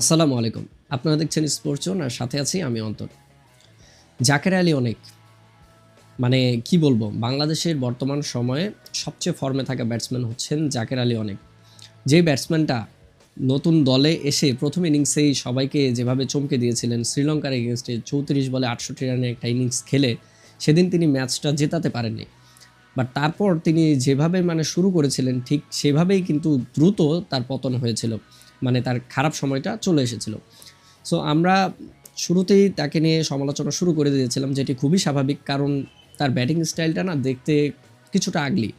আসসালামু আলাইকুম। আপনারা দেখছেন স্পোর্টস আর সাথে আছি আমি অন্তর। জাকের আলী অনেক মানে কি বলব, বাংলাদেশের বর্তমান সময়ে সবচেয়ে ফর্মে থাকা ব্যাটসম্যান হচ্ছেন জাকের আলী অনেক। যে ব্যাটসম্যানটা নতুন দলে এসে প্রথম ইনিংসেই সবাইকে যেভাবে চমকে দিয়েছিলেন, শ্রীলঙ্কার এগেনস্টে চৌত্রিশ বলে আটষট্টি রানের একটা ইনিংস খেলে, সেদিন তিনি ম্যাচটা জেতাতে পারেননি। বাট তারপর তিনি যেভাবে মানে শুরু করেছিলেন, ঠিক সেভাবেই কিন্তু দ্রুত তার পতন হয়েছিল। মানে তার খারাপ সময়টা চলে এসেছিল। সো আমরা শুরুতেই তাকে নিয়ে সমালোচনা শুরু করে দিয়েছিলাম, যেটি খুবই স্বাভাবিক, কারণ তার ব্যাটিং স্টাইলটা না দেখতে কিছুটা আগলি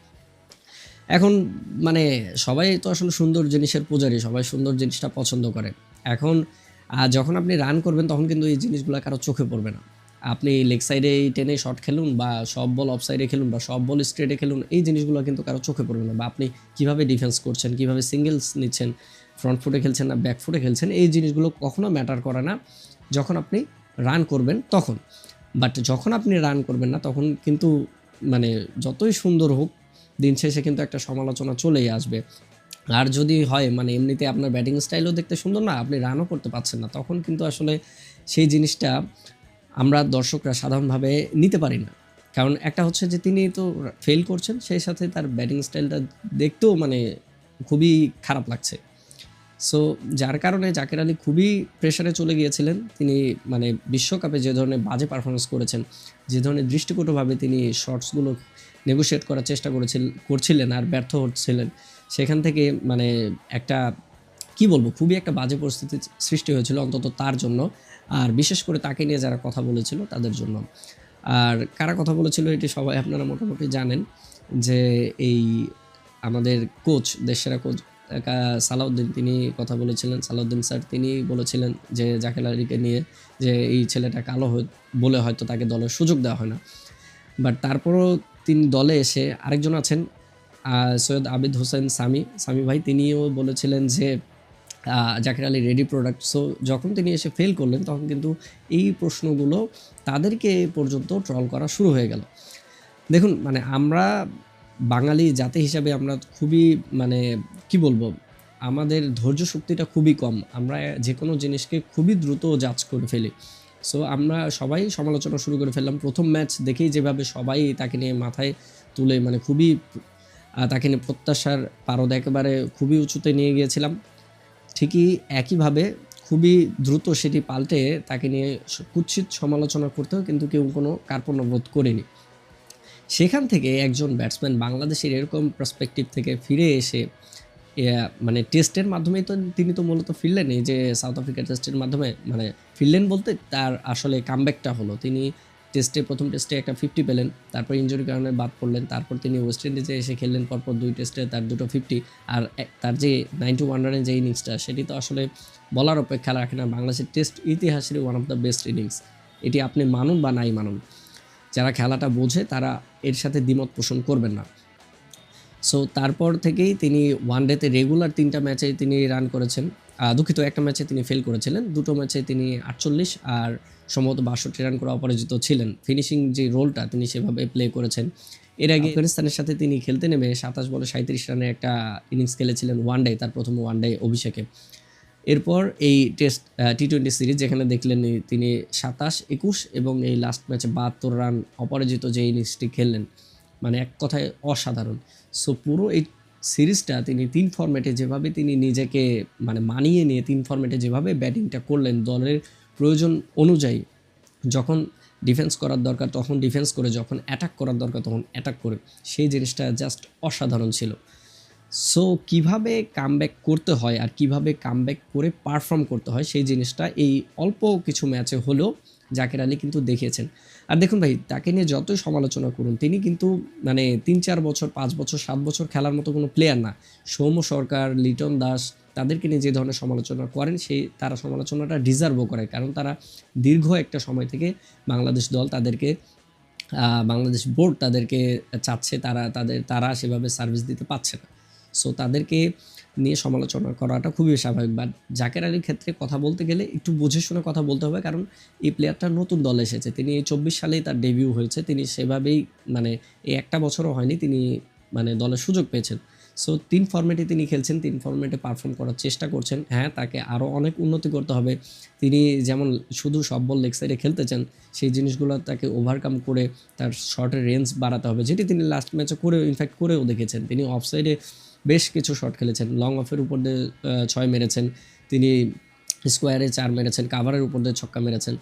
এখন মানে সবাই তো আসলে সুন্দর জিনিসের পূজারি, সবাই সুন্দর জিনিসটা পছন্দ করে। এখন যখন আপনি রান করবেন, তখন কিন্তু এই জিনিসগুলো কারও চোখে পড়বে না। আপনি লেগ সাইডে টেনে শট খেলুন বা সব বল অফ সাইডে খেলুন বা সব বল স্ট্রেটে খেলুন, এই জিনিসগুলো কিন্তু কারও চোখে পড়বে না বা আপনি কীভাবে ডিফেন্স করছেন, কীভাবে সিঙ্গেলস নিচ্ছেন ফ্রন্ট ফুটে খেলছেন না ব্যাক ফুটে খেলছেন, এই জিনিসগুলো কখনো ম্যাটার করে না। যখন আপনি রান করবেন, তখন। বাট যখন আপনি রান করবেন না, তখন কিন্তু মানে যতই সুন্দর হোক, দিন শেষে কিন্তু একটা সমালোচনা চলেই আসবে। আর যদি হয় মানে এমনিতে আপনার ব্যাটিং স্টাইলও দেখতে সুন্দর না, আপনি রানও করতে পারছেন না, তখন কিন্তু আসলে সেই জিনিসটা আমরা দর্শকরা সাধারণভাবে নিতে পারি না। কারণ একটা হচ্ছে যে, তিনি তো ফেল করছেন, সেই সাথে তার ব্যাটিং স্টাইলটা দেখতেও মানে খুবই খারাপ লাগছে। সো যার কারণে জাকের আলী খুবই প্রেশারে চলে গিয়েছিলেন। তিনি মানে বিশ্বকাপে যে ধরনের বাজে পারফরমেন্স করেছেন, যে ধরনের দৃষ্টিকটভাবে তিনি শর্টসগুলো নেগোশিয়েট করার চেষ্টা করেছিল, করছিলেন আর ব্যর্থ হচ্ছিলেন, সেখান থেকে মানে একটা, কি বলব, খুবই একটা বাজে পরিস্থিতি সৃষ্টি হয়েছিল অন্তত তার জন্য। আর বিশেষ করে তাকে নিয়ে যারা কথা বলেছিল তাদের জন্য। আর কারা কথা বলেছিল এটি সবাই আপনারা মোটামুটি জানেন যে এই আমাদের কোচ দেশেরা কোচ সালাউদ্দিন তিনি কথা বলেছিলেন। সালাউদ্দিন স্যার তিনি বলেছিলেন যে, জাকের আলীকে নিয়ে যে, এই ছেলেটা কালো বলে হয়তো তাকে দলের সুযোগ দেওয়া হয় না। বাট তারপরও তিনি দলে এসে আরেকজন আছেন সৈয়দ আবিদ হোসেন সামি। সামি ভাই তিনিও বলেছিলেন যে Zakir Ali ready product so যখন তিনি এসে ফেল করলেন, তখন কিন্তু এই প্রশ্নগুলো তাদেরকে পর্যন্ত ট্রল করা শুরু হয়ে গেল। দেখুন মানে আমরা বাঙালি জাতি হিসাবে আমরা খুবই মানে কি বলব? আমাদের ধৈর্য শক্তিটা খুবই কম। আমরা যে কোনো জিনিসকে খুবই দ্রুত জাজ করে ফেলি। সো আমরা সবাই সমালোচনা শুরু করে ফেললাম। প্রথম ম্যাচ দেখেই যেভাবে সবাই তাকে নিয়ে মাথায় তুলে মানে খুবই তাকে নিয়ে প্রত্যাশার পারদ একেবারে খুবই উঁচুতে নিয়ে গিয়েছিলাম। ঠিকই একইভাবে খুবই দ্রুত সেটি পাল্টে তাকে নিয়ে কুৎসিত সমালোচনা করতেও কিন্তু কেউ কোনো কার্পণ্য বোধ করেনি। সেখান থেকে একজন ব্যাটসম্যান বাংলাদেশের এরকম পার্সপেক্টিভ থেকে ফিরে এসে মানে টেস্টের মাধ্যমেই তো তিনি তো মূলত ফিরলেন, এই যে সাউথ আফ্রিকার টেস্টের মাধ্যমে মানে ফিরলেন বলতে তার আসলে কামব্যাকটা হলো। তিনি টেস্টে, প্রথম টেস্টে একটা ফিফটি পেলেন, তারপর ইঞ্জুরির কারণে বাদ পড়লেন, তারপর তিনি ওয়েস্ট ইন্ডিজে এসে খেললেন, পরপর দুই টেস্টে তার দুটো ফিফটি আর তার যে নাইনটি ওয়ান রানের যে ইনিংসটা সেটি তো আসলে বলার অপেক্ষা রাখে না। বাংলাদেশের টেস্ট ইতিহাসের one of the best innings এটি আপনি মানুন বা নাই মানুন, যারা খেলাটা বোঝে তারা এর সাথে দ্বিমত পোষণ করবেন না। সো তারপর থেকেই তিনি ওয়ান ডেতে রেগুলার তিনটা ম্যাচে তিনি রান করেছেন। দুঃখিত, একটা ম্যাচে তিনি ফেল করেছিলেন। দুটো ম্যাচে তিনি আটচল্লিশ আর সম্ভবত বাষট্টি রান করে অপরাজিত ছিলেন। ফিনিশিং যে রোলটা তিনি সেভাবে প্লে করেছেন। এর আগে আফগানিস্তানের সাথে তিনি খেলতে নেমে সাতাশ বলে সাঁত্রিশ রানে একটা ইনিংস খেলেছিলেন ওয়ান ডে তার প্রথম ওয়ান ডে অভিষেকে। এরপর এই টেস্ট টি টোয়েন্টি সিরিজ যেখানে দেখলেন তিনি সাতাশ, একুশ এবং এই লাস্ট ম্যাচে বাহাত্তর রান অপরাজিত যে ইনিংসটি খেললেন। মানে এক কথায় অসাধারণ। সো পুরো এই সিরিজটা তিনি তিন ফর্ম্যাটে যেভাবে তিনি নিজেকে মানে মানিয়ে নিয়ে তিন ফর্ম্যাটে যেভাবে ব্যাটিংটা করলেন, দলের প্রয়োজন অনুযায়ী যখন ডিফেন্স করার দরকার, তখন ডিফেন্স করে, যখন অ্যাটাক করার দরকার, তখন অ্যাটাক করে, সেই জিনিসটা জাস্ট অসাধারণ ছিল। সো কীভাবে কামব্যাক করতে হয় আর কীভাবে কামব্যাক করে পারফর্ম করতে হয় সেই জিনিসটা এই অল্প কিছু ম্যাচে হলেও জাকের আলী কিন্তু দেখিয়েছেন। আর দেখুন ভাই, তাকে নিয়ে যতই সমালোচনা করুন, তিনি কিন্তু মানে তিন, চার বছর, পাঁচ বছর, সাত বছর খেলার মতো কোনো প্লেয়ার না। সৌম্য সরকার, লিটন দাস, তাদেরকে নিয়ে যে ধরনের সমালোচনা করেন সেই তারা সমালোচনাটা ডিজার্ভও করে। কারণ তারা দীর্ঘ একটা সময় থেকে বাংলাদেশ দল তাদেরকে বাংলাদেশ বোর্ড তাদেরকে চাচ্ছে, তারা, তাদের, তারা সেভাবে সার্ভিস দিতে পারছে না। সো তাদেরকে নিয়ে সমালোচনা করাটা খুবই স্বাভাবিক। বাট জাকের আলীর ক্ষেত্রে কথা বলতে গেলে একটু বুঝে শুনে কথা বলতে হবে, কারণ এই প্লেয়ারটা নতুন দলে এসেছে। তিনি এই চব্বিশ সালেই তার ডেবিউ হয়েছে। তিনি সেভাবেই মানে এই একটা বছরও হয়নি, তিনি মানে দলের সুযোগ পেয়েছেন। সো তিন ফর্মেটে তিনি খেলছেন, তিন ফর্মেটে পারফর্ম করার চেষ্টা করছেন। হ্যাঁ তাকে আরও অনেক উন্নতি করতে হবে। তিনি যেমন শুধু সব বল লেগ সাইডে খেলতে চান, সেই জিনিসগুলো তাকে ওভারকাম করে তার শর্টের রেঞ্জ বাড়াতে হবে, যেটি তিনি লাস্ট ম্যাচে করে ইনফ্যাক্ট করেও দেখেছেন। তিনি অফ সাইডে বেশ কিছু শট খেলেছেন। লং অফের উপর দিয়ে ছয় মেরেছেন। তিনি স্কোয়ারে চার মেরেছেন কাভারের উপর দিয়ে ছক্কা মেরেছেন।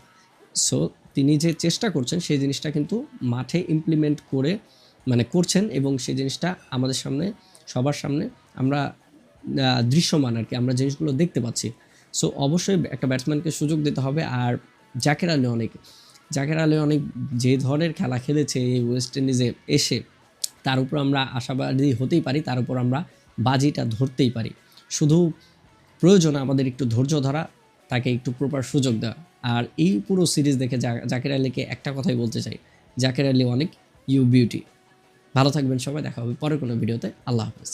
সো তিনি যে চেষ্টা করছেন, সেই জিনিসটা কিন্তু মাঠে ইমপ্লিমেন্ট করে মানে করছেন এবং সেই জিনিসটা আমাদের সামনে, সবার সামনে আমরা দৃশ্যমান আর কি। আমরা জিনিসগুলো দেখতে পাচ্ছি। সো অবশ্যই একটা ব্যাটসম্যানকে সুযোগ দিতে হবে। আর জাকের আলী অনেক জাকের আলী অনেক যে ধরনের খেলা খেলেছে এই ওয়েস্ট ইন্ডিজে এসে তার উপর আমরা আশাবাদী হতেই পারি, তার উপর আমরা বাজিটা ধরতেই পারি। শুধু প্রয়োজন আমাদের একটু ধৈর্য ধরা, তাকে একটু প্রপার সুযোগ দেওয়া। আর এই পুরো সিরিজ দেখে জাকের আলীকে একটা কথাই বলতে চাই, জাকির আলী অনেক ইউ বিউটি ভালো থাকবেন সবাই, দেখা হবে পরের কোনো ভিডিওতে আল্লাহ হাফেজ।